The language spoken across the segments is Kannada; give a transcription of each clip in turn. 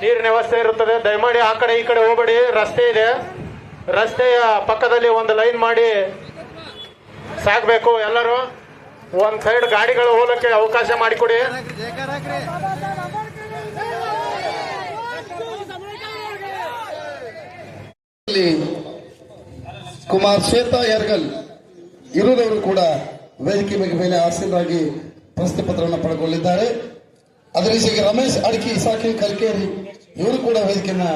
ನೀರಿನ ವ್ಯವಸ್ಥೆ ಇರುತ್ತದೆ. ದಯಮಾಡಿ ಆ ಕಡೆ ಈ ಕಡೆ ಹೋಗಬೇಡಿ. ರಸ್ತೆ ಇದೆ. ರಸ್ತೆಯ ಪಕ್ಕದಲ್ಲಿ ಒಂದು ಲೈನ್ ಮಾಡಿ ಸಾಗಬೇಕು ಎಲ್ಲರೂ. ಒಂದ್ ಸೈಡ್ ಗಾಡಿಗಳು ಹೋಗಲಿಕ್ಕೆ ಅವಕಾಶ ಮಾಡಿಕೊಡಿ. ಕುಮಾರ್ ಶ್ವೇತಾ ಯರ್ಗಲ್ ಇರುವವರು ಕೂಡ ವೇದಿಕೆ ಮೇಲೆ ಆಸೀನರಾಗಿ ಪ್ರಶ್ನೆ ಪತ್ರವನ್ನು ಪಡೆದುಕೊಂಡಿದ್ದಾರೆ ಅದೇ ರೀತಿಯಾಗಿ ರಮೇಶ್ ಅಡಿಕೆ, ಸಾಕಿ, ಕಲ್ಕೇರಿ, ಇವರು ಕೂಡ ವೇದಿಕೆಯನ್ನ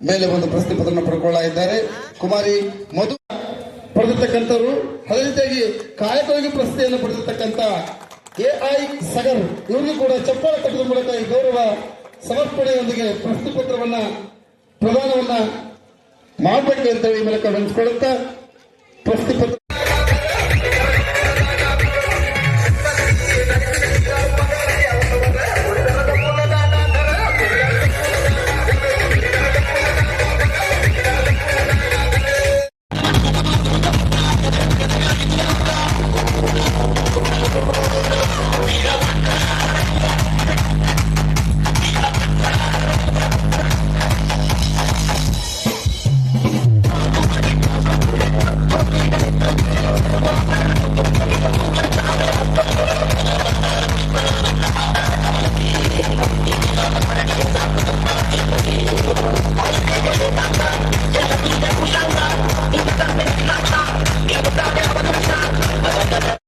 ಮೇಲೆ ಒಂದು ಪ್ರಶ್ನೆ ಪತ್ರವನ್ನು ಪಡ್ಕೊಳ್ಳ ಇದ್ದಾರೆ ಕುಮಾರಿ, ಮಧು ಪಡೆದಿರ್ತಕ್ಕಂಥವ್ರು, ಅದೇ ರೀತಿಯಾಗಿ ಕಾಯಕವಾಗಿ ಪ್ರಶ್ನೆಯನ್ನು ಪಡೆದಿರ್ತಕ್ಕಂಥ ಎ ಸಗರ್ ಇವ್ರಿಗೂ ಕೂಡ ಚಪ್ಪಾಳೆ ತಟ್ಟದ ಮೂಲಕ ಈ ಗೌರವ ಸಮರ್ಪಣೆಯೊಂದಿಗೆ ಪ್ರಶ್ನೆ ಪತ್ರವನ್ನ, ಪ್ರದಾನವನ್ನ ಮಾಡಬೇಕು ಅಂತ ಈ ಮೂಲಕ ಹಂಚಿಕೊಳ್ಳುತ್ತಾ ಪ್ರಶ್ನೆ ಪತ್ರ Thank